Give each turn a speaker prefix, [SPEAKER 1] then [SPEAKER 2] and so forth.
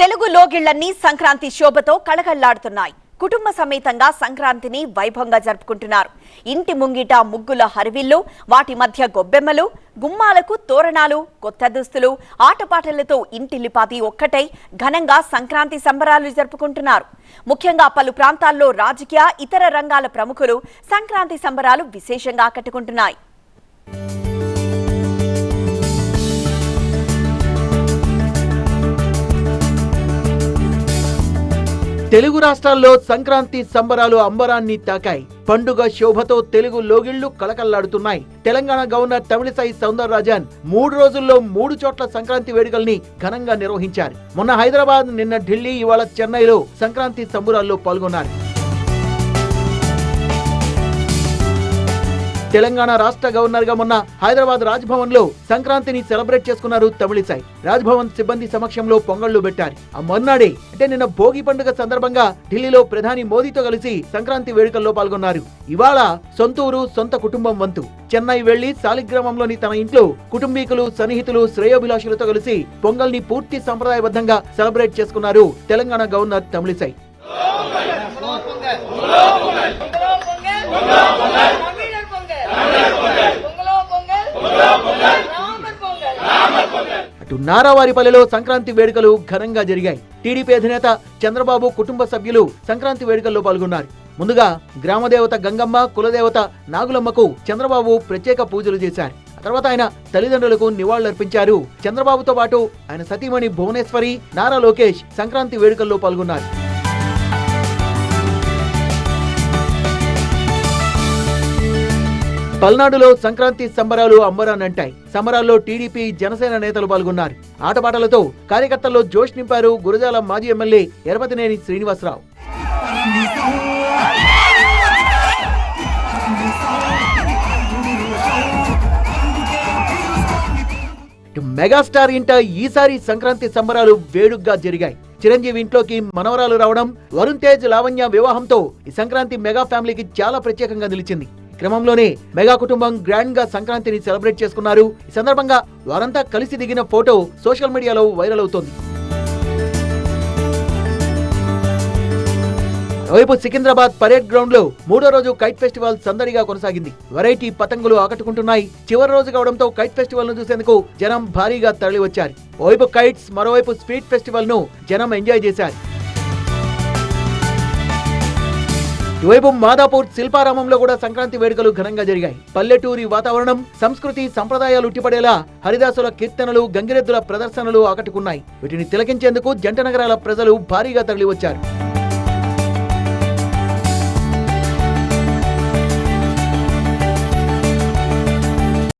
[SPEAKER 1] తెలుగు లోగిళ్ళన్నీ సంక్రాంతి శోభతో కళకళ్ళాడుతున్నాయి. కుటుంబ సమేతంగా సంక్రాంతిని వైభవంగా జరుపుకుంటున్నారు. ఇంటి ముంగిట ముగ్గుల హరివిల్లు వాటి మధ్య గొబ్బెమ్మలు గుమ్మాలకు తోరణాలు కొత్త దుస్తులు ఆటపాటలతో ఇంటిల్లిపాతి ఒక్కటై ఘనంగా సంక్రాంతి సంబరాలు జరుపుకుంటున్నారు. ముఖ్యంగా పలు ప్రాంతాల్లో రాజకీయ ఇతర రంగాల ప్రముఖులు సంక్రాంతి సంబరాలు విశేషంగా ఆకట్టుకుంటున్నాయి.
[SPEAKER 2] తెలుగు రాష్ట్రాల్లో సంక్రాంతి సంబరాలు అంబరాన్ని తాకాయి. పండుగ శోభతో తెలుగు లోగిళ్ళు కలకల్లాడుతున్నాయి తెలంగాణ గవర్నర్ తమిళిసై సౌందరరాజన్ మూడు రోజుల్లో మూడు చోట్ల సంక్రాంతి వేడుకల్ని ఘనంగా నిర్వహించారు. మొన్న హైదరాబాద్ నిన్న ఢిల్లీ ఇవాళ చెన్నైలో సంక్రాంతి సంబరాల్లో పాల్గొన్నారు. తెలంగాణ రాష్ట్ర గవర్నర్గా మొన్న హైదరాబాద్ రాజ్భవన్లో సంక్రాంతిని సెలబ్రేట్ చేసుకున్నారు తమిళిసాయి రాజ్భవన్ సిబ్బంది సమక్షంలో పొంగళ్ళు పెట్టారు. ఆ మొన్నాడే అంటే నిన్న భోగి పండుగ సందర్భంగా ఢిల్లీలో ప్రధాని మోదీతో కలిసి సంక్రాంతి వేడుకల్లో పాల్గొన్నారు. ఇవాళ సొంతూరు సొంత కుటుంబం వంతు. చెన్నై వెళ్ళి సాలిగ్రామంలోని తన ఇంట్లో కుటుంబీకులు సన్నిహితులు శ్రేయోభిలాషులతో కలిసి పొంగల్ని పూర్తి సంప్రదాయబద్ధంగా సెలబ్రేట్ చేసుకున్నారు తెలంగాణ గవర్నర్ తమిళిసై అటు నారావారిపల్లెలో సంక్రాంతి వేడుకలు ఘనంగా జరిగాయి. టీడీపీ అధినేత చంద్రబాబు కుటుంబ సభ్యులు సంక్రాంతి వేడుకల్లో పాల్గొన్నారు. ముందుగా గ్రామదేవత గంగమ్మ కులదేవత నాగులమ్మకు చంద్రబాబు ప్రత్యేక పూజలు చేశారు. తర్వాత ఆయన తల్లిదండ్రులకు నివాళులర్పించారు. చంద్రబాబుతో పాటు ఆయన సతీమణి భువనేశ్వరి నారా లోకేష్ సంక్రాంతి వేడుకల్లో పాల్గొన్నారు. పల్నాడులో సంక్రాంతి సంబరాలు అంబరానంటాయి సంబరాల్లో టీడీపీ జనసేన నేతలు పాల్గొన్నారు. ఆటపాటలతో కార్యకర్తల్లో జోష్ నింపారు గురజాల మాజీ ఎమ్మెల్యే ఎరపతినేని శ్రీనివాసరావు. మెగాస్టార్ ఇంట ఈసారి సంక్రాంతి సంబరాలు వేడుగ్గా జరిగాయి. చిరంజీవి ఇంట్లోకి మనవరాలు రావడం వరుణ్ తేజ్ లావణ్య వివాహంతో ఈ సంక్రాంతి మెగా ఫ్యామిలీకి చాలా ప్రత్యేకంగా నిలిచింది. క్రమంలోనే మెగా కుటుంబం గ్రాండ్గా సంక్రాంతిని సెలబ్రేట్ చేసుకున్నారు. ఈ సందర్భంగా వారంతా కలిసి దిగిన ఫోటో సోషల్ మీడియాలో వైరల్ అవుతోంది. వైపు సికింద్రాబాద్ పరేడ్ గ్రౌండ్లో మూడో రోజు కైట్ ఫెస్టివల్ సందడిగా కొనసాగింది. వెరైటీ పతంగులు ఆకట్టుకుంటున్నాయి. చివరి రోజు కావడంతో కైట్ ఫెస్టివల్ను చూసేందుకు జనం భారీగా తరలి వచ్చారు ఓవైపు కైట్స్ మరోవైపు స్పీడ్ ఫెస్టివల్ను జనం ఎంజాయ్ చేశారు. ఇటువైపు మాదాపూర్ శిల్పారామంలో కూడా సంక్రాంతి వేడుకలు ఘనంగా జరిగాయి. పల్లెటూరి వాతావరణం సంస్కృతి సంప్రదాయాలు ఉట్టిపడేలా హరిదాసుల కీర్తనలు గంగిరెద్దుల ప్రదర్శనలు ఆకట్టుకున్నాయి. వీటిని తిలకించేందుకు జంట నగరాల ప్రజలు భారీగా తరలివచ్చారు.